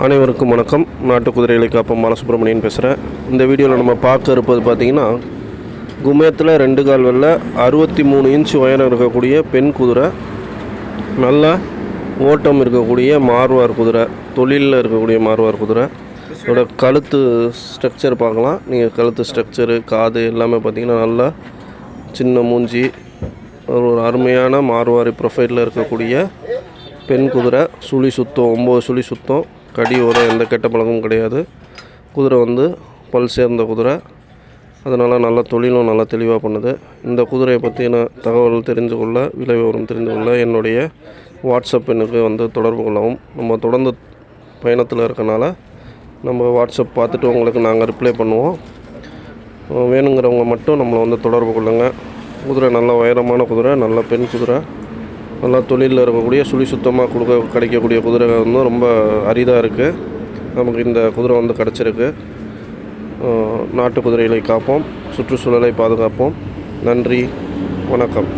அனைவருக்கும் வணக்கம். நாட்டு குதிரைகளை காப்பம். பாலசுப்ரமணியன் பேசுகிறேன் இந்த வீடியோவில் நம்ம பார்க்க இருப்பது பார்த்திங்கன்னா குமேத்தில் ரெண்டு கால் வெள்ள அறுபத்தி மூணு இன்ச் உயரம் இருக்கக்கூடிய பெண் குதிரை நல்ல ஓட்டம் இருக்கக்கூடிய மார்வார் குதிரை தொழிலில் இருக்கக்கூடிய மார்வார் குதிரை. இதோட கழுத்து ஸ்ட்ரக்சர் பார்க்கலாம். நீங்கள் கழுத்து ஸ்ட்ரக்சரு காது எல்லாமே பார்த்திங்கன்னா நல்லா சின்ன மூஞ்சி ஒரு ஒரு அருமையான மார்வாரி ப்ரொஃபைலில் இருக்கக்கூடிய பெண் குதிரை. சுழி சுத்தம் ஒம்பது சுழி சுத்தம். கடி உரம் எந்த கெட்ட பழக்கமும் கிடையாது. குதிரை வந்து பல் சேர்ந்த குதிரை. அதனால் நல்ல தொழிலும் நல்லா தெளிவாக பண்ணுது. இந்த குதிரையை பற்றின தகவல் தெரிந்து கொள்ள விலை விவரம் தெரிந்து கொள்ள என்னுடைய வாட்ஸ்அப் எனக்கு வந்து தொடர்பு கொள்ளவும். நம்ம தொடர்ந்து பயணத்தில் இருக்கனால நம்ம வாட்ஸ்அப் பார்த்துட்டு உங்களுக்கு நாங்கள் ரிப்ளை பண்ணுவோம். வேணுங்கிறவங்க மட்டும் நம்மளை வந்து தொடர்பு கொள்ளுங்கள் குதிரை நல்ல உயரமான குதிரை நல்ல பெண் குதிரை. நல்லா தொழிலில் இருக்கக்கூடிய சுழி சுத்தமாக கொடுக்க கிடைக்கக்கூடிய குதிரை வந்து ரொம்ப அரிதாக இருக்குது நமக்கு இந்த குதிரை வந்து கிடச்சிருக்கு. நாட்டு குதிரைகளை காப்போம். சுற்றுச்சூழலை பாதுகாப்போம். நன்றி. வணக்கம்.